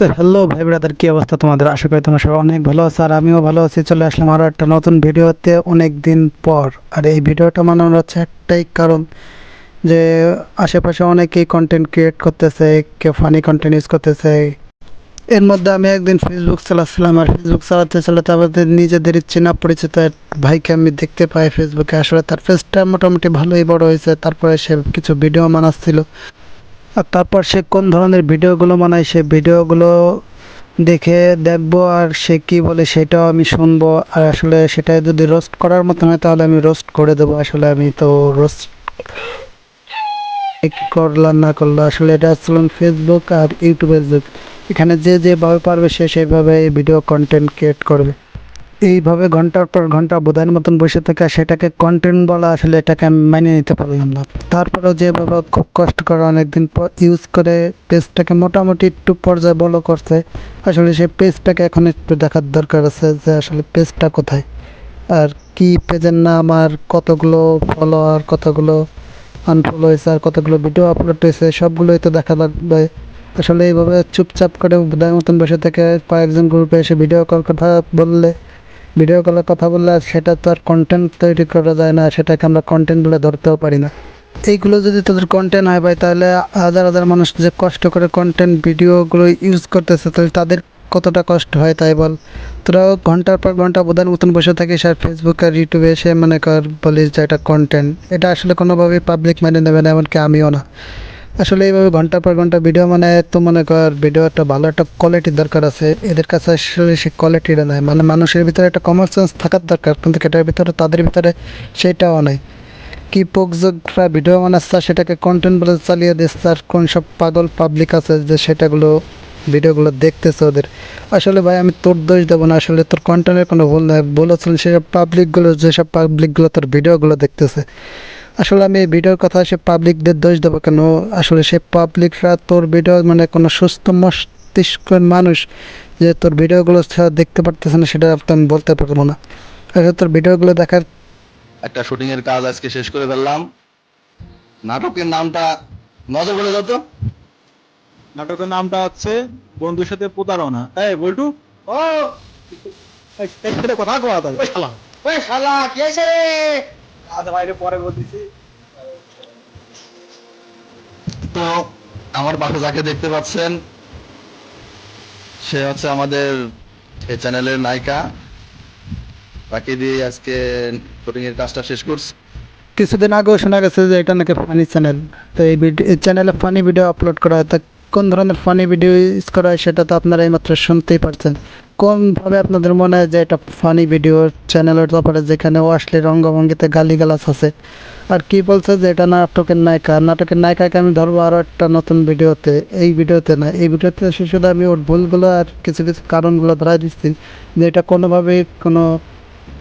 তো হ্যালো ভাই ব্রাদার কি অবস্থা তোমাদের? আশা করি তোমরা সবাই অনেক ভালো আছো আর আমিও ভালো আছি। চলে আসলাম আরও একটা নতুন ভিডিওতে অনেক দিন পর। আর এই ভিডিওটা বানানোর হচ্ছে একটাই কারণ যে আশেপাশে অনেকেই কন্টেন্ট ক্রিয়েট করতেছে, কেউ ফানি কন্টেন্ট ইউজ করতেছে। এর মধ্যে আমি একদিন ফেসবুক চালাচ্ছিলাম আর ফেসবুক চালাতে চালাতে আমাদের নিজেদের চেনা পরিচিত ভাইকে আমি দেখতে পাই ফেসবুকে আসলে তার ফেসটা মোটামুটি ভালোই বড় হয়েছে, তারপরে সে কিছু ভিডিও বানাচ্ছিল। আর তারপর সে কোন ধরনের ভিডিওগুলো বানায় সে ভিডিওগুলো দেখে দেখব আর সে কি বলে সেটাও আমি শুনব। আর আসলে সেটা যদি রোস্ট করার মতো হয় তাহলে আমি রোস্ট করে দেবো। আসলে আমি তো রোস্ট করলাম, না করল আসলে এটা আসলে ফেসবুক আর ইউটিউবের যুগ। এখানে যে যেভাবে পারবে সে সেইভাবে ভিডিও কন্টেন্ট ক্রিয়েট করবে। এইভাবে ঘণ্টার পর ঘণ্টা বোধার মতন বসে থেকে সেটাকে কন্টেন্ট বলা আসলে এটাকে আমি মানিয়ে নিতে পারলাম না। তারপরেও যেভাবে খুব কষ্ট করে অনেকদিন পর ইউজ করে পেজটাকে মোটামুটি একটু পর্যায়ে বলো করছে, আসলে সেই পেজটাকে এখন একটু দেখার দরকার আছে যে আসলে পেজটা কোথায় আর কি পেজের নাম আর কতগুলো ফলোয়ার কতগুলো আনফলো হয়েছে আর কতগুলো ভিডিও আপলোড হয়েছে, সবগুলোই তো দেখা লাগবে। আসলে এইভাবে চুপচাপ করে বোধার মতন বসে থেকে কয়েকজন গ্রুপে এসে ভিডিও কল কথা বললে ভিডিও কলের কথা বললে সেটা তো আর কন্টেন্ট তৈরি করা যায় না, সেটাকে আমরা কন্টেন্ট বলে ধরতেও পারি না। এইগুলো যদি তাদের কন্টেন্ট হয় ভাই, তাহলে হাজার হাজার মানুষ যে কষ্ট করে কন্টেন্ট ভিডিওগুলো ইউজ করতেছে, তাহলে তাদের কতটা কষ্ট হয় তাই বল? তোরাও ঘণ্টার পর ঘণ্টা বোধার মতন বসে থাকিস আর ফেসবুক আর ইউটিউবে এসে মনে কর বলিস যে এটা কন্টেন্ট এটা আসলে কোনোভাবেই পাবলিক মেনে নেবে না, এমনকি আমিও না। আসলে এইভাবে ঘণ্টার পর ঘণ্টা ভিডিও মানে তো মনে কর ভিডিও একটা ভালো একটা কোয়ালিটির দরকার আছে। এদের কাছে আসলে সেই কোয়ালিটিটা নাই। মানে মানুষের ভিতরে একটা কমন সেন্স থাকার দরকার, কিন্তু এটার ভিতরে, তাদের ভিতরে সেটাও নাই। কি পোকযোগরা ভিডিও বানাচ্ছে সেটাকে কন্টেন্ট বলে চালিয়ে দিচ্ছে আর কোন সব পাগল পাবলিক আছে যে সেটাগুলো ভিডিওগুলো দেখতেছে ওদের। আসলে ভাই, আমি তোর দোষ দেবো না, আসলে তোর কন্টেন্টের কোনো ভুল নাই। হচ্ছে সেসব পাবলিকগুলো যেসব পাবলিকগুলো তোর ভিডিওগুলো দেখতেছে। আসলে আমি ভিডিওর কথা সে পাবলিকদের দোষ দেবো কেন? আসলে সে পাবলিকরা তোর ভিডিও মানে কোনো সুস্থ মস্তিষ্কের মানুষ যে তোর ভিডিওগুলো ছাড়া দেখতে পারতেছে না সেটা আমি বলতে পারব না। আসলে তোর ভিডিওগুলো দেখার একটা শুটিং এর কাজ আজকে শেষ করে ফেললাম। নাটকের নামটা নজর বলে দাও তো। নাটকের নামটা হচ্ছে বন্ধুর সাথে প্রতারণা। এই বল্টু? ও! কথা কওয়া তাই ওই শালা। ওই শালা কি রে? আচ্ছা বাইরে পরে বলতেছি। তো আমার পাশে যাকে দেখতে পাচ্ছেন সে হচ্ছে আমাদের এই চ্যানেলের নায়িকা। তাকে দিয়ে আজকে শুটিং এর কাজটা শেষ করছি। কিছুদিন আগেও শোনা গেছে যে এটা নাকি ফানি চ্যানেল তো এই ভিডিও এই চ্যানেলে ফানি ভিডিও আপলোড করা হয়। তা কোন ধরনের ফানি ভিডিও ইউজ করা হয় সেটা তো আপনারা এইমাত্র শুনতেই পারছেন। কোনভাবে আপনাদের মনে হয় যে এটা ফানি ভিডিও চ্যানেলের ব্যাপারে যেখানে অশ্লীল রঙ্গভঙ্গিতে গালিগালাজ আছে? আর কি বলছে যে এটা নাটকের নায়িকা? নাটকের নায়িকাকে আমি ধরবো আরও একটা নতুন ভিডিওতে এই ভিডিওতে না, এই ভিডিওতে শুধু আমি ওর ভুলগুলো আর কিছু কিছু কারণগুলো ধরাই দিচ্ছি যে এটা কোনোভাবেই কোনো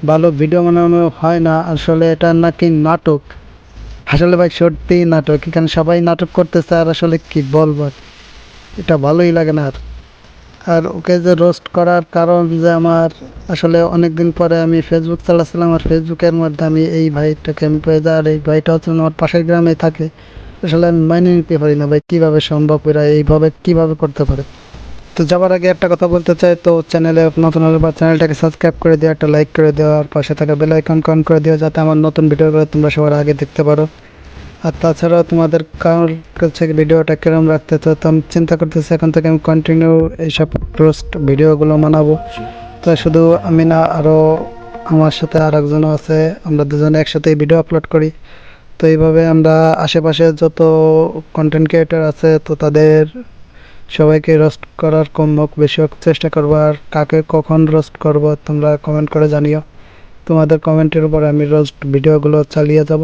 ভালো ভিডিও বানানো হয় না। আসলে এটা নাকি নাটক? আসলে ভাই, সত্যিই নাটক। এখানে সবাই নাটক করতেছে, আর আসলে কি বলব। এটা ভালোই লাগে না আর। আর ওকে যে রোস্ট করার কারণ যে আমার আসলে অনেক দিন পরে আমি ফেসবুক চালাচ্ছিলাম আর ফেসবুকের মধ্যে আমি এই ভাইটাকে আমি পেয়ে যাই আর এই ভাইটা হচ্ছে আমার পাশের গ্রামে থাকে। আসলে আমি মাইনে নিতে পারি না ভাই, কীভাবে সম্ভব এরা এইভাবে, কীভাবে করতে পারে? তো যাওয়ার আগে একটা কথা বলতে চাই, তো চ্যানেলে নতুন হলে বা চ্যানেলটাকে সাবস্ক্রাইব করে দেওয়া একটা লাইক করে দেওয়া আর পাশে থাকা বেল আইকন কন করে দেওয়া যাতে আমার নতুন ভিডিওগুলো তোমরা সবার আগে দেখতে পারো। আর তাছাড়াও তোমাদের কারোর কাছে ভিডিওটা কিরম রাখতে তো আমি চিন্তা করতেছি এখন থেকে আমি কন্টিনিউ এইসব রোস্ট ভিডিওগুলো বানাবো। তো শুধু আমি না আরও আমার সাথে আর একজনও আছে, আমরা দুজনে একসাথে ভিডিও আপলোড করি। তো এইভাবে আমরা আশেপাশে যত কন্টেন্ট ক্রিয়েটার আছে, তো তাদের সবাইকে রোস্ট করার কম হোক, বেশি হোক চেষ্টা করব। আর কাকে কখন রোস্ট করব তোমরা কমেন্ট করে জানিও। তোমাদের কমেন্টের উপর আমি রোস্ট ভিডিওগুলো চালিয়ে যাব।